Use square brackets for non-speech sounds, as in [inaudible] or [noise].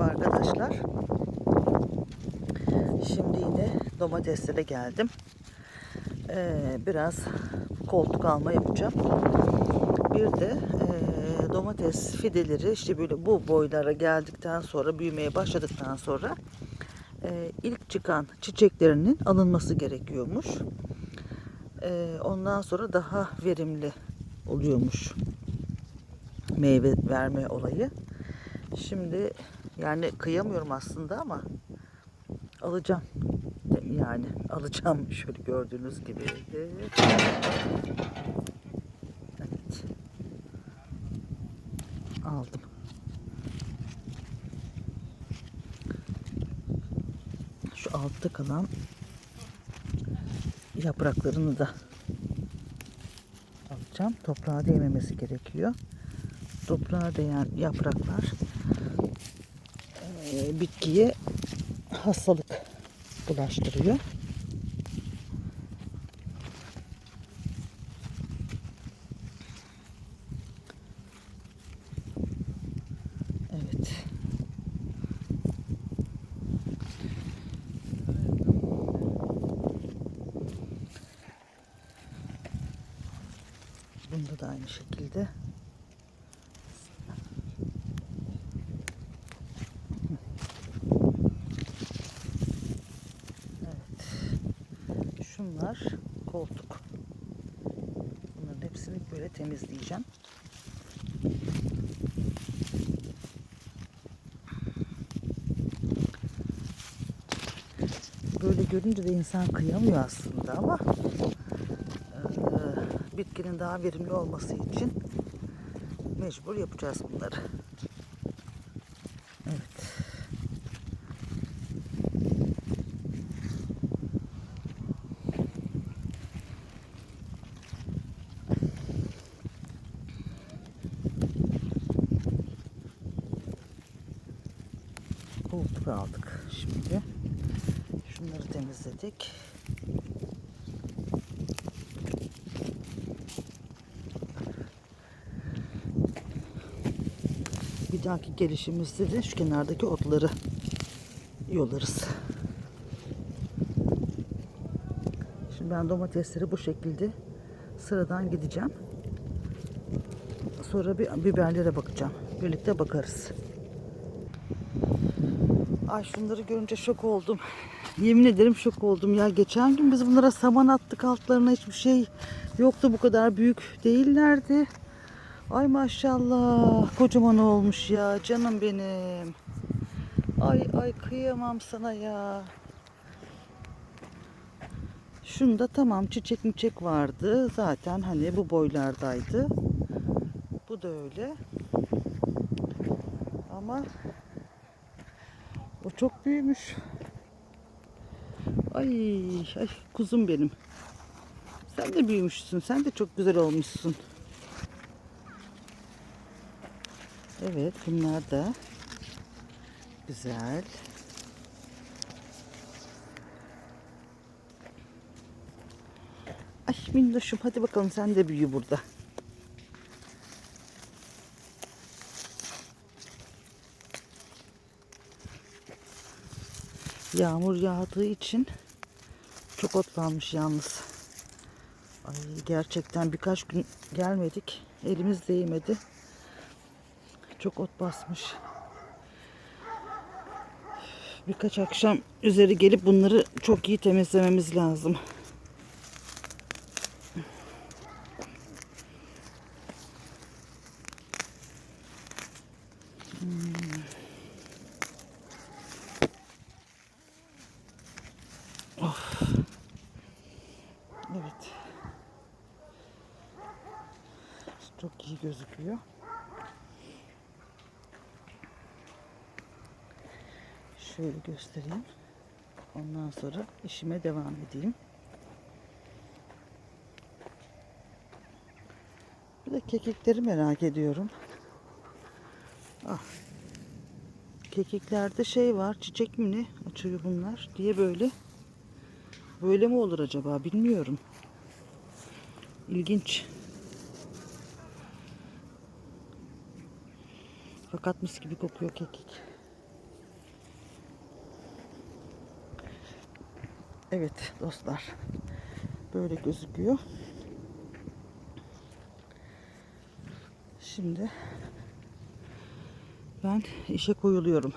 Merhaba arkadaşlar. Şimdi yine domateslere geldim. Ee, biraz koltuk alma yapacağım. Bir de e, domates fideleri işte böyle bu boylara geldikten sonra büyümeye başladıktan sonra e, ilk çıkan çiçeklerinin alınması gerekiyormuş. E, ondan sonra daha verimli oluyormuş meyve verme olayı. Şimdi yani kıyamıyorum aslında ama alacağım. Yani alacağım [laughs] şöyle gördüğünüz gibi. Evet. Aldım. Şu altta kalan yapraklarını da alacağım. Toprağa değmemesi gerekiyor. Toprağa değen yapraklar bitkiye hastalık bulaştırıyor. Evet. Bunda da aynı şekilde. Evet. Şunlar koltuk. Bunların hepsini böyle temizleyeceğim. Böyle görünce de insan kıyamıyor aslında ama bitkinin daha verimli olması için mecbur yapacağız bunları. Evet. Koltuk aldık şimdi. Şunları temizledik. Bir dahaki gelişimizde de şu kenardaki otları yolarız. Şimdi ben domatesleri bu şekilde sıradan gideceğim. Sonra bir biberlere bakacağım. Birlikte bakarız. Ay şunları görünce şok oldum. Yemin ederim şok oldum ya. Geçen gün biz bunlara saman attık altlarına hiçbir şey yoktu. Bu kadar büyük değillerdi. Ay maşallah kocaman olmuş ya canım benim. Ay ay kıyamam sana ya. Şunda tamam çiçek çiçek vardı. Zaten hani bu boylardaydı. Bu da öyle. Ama o çok büyümüş. Ay, ay kuzum benim. Sen de büyümüşsün. Sen de çok güzel olmuşsun. Evet, bunlar da güzel. Ay minnoşum hadi bakalım sen de büyü burada. Yağmur yağdığı için çok otlanmış yalnız. Ay gerçekten birkaç gün gelmedik. Elimiz değmedi. Çok ot basmış. Birkaç akşam üzeri gelip bunları çok iyi temizlememiz lazım. Evet. Çok iyi gözüküyor. Şöyle göstereyim. Ondan sonra işime devam edeyim. Bir de kekikleri merak ediyorum. Ah. Kekiklerde şey var, çiçek mi ne açıyor bunlar diye böyle böyle mi olur acaba bilmiyorum. İlginç. Fakat mis gibi kokuyor kekik. Evet dostlar. Böyle gözüküyor. Şimdi ben işe koyuluyorum.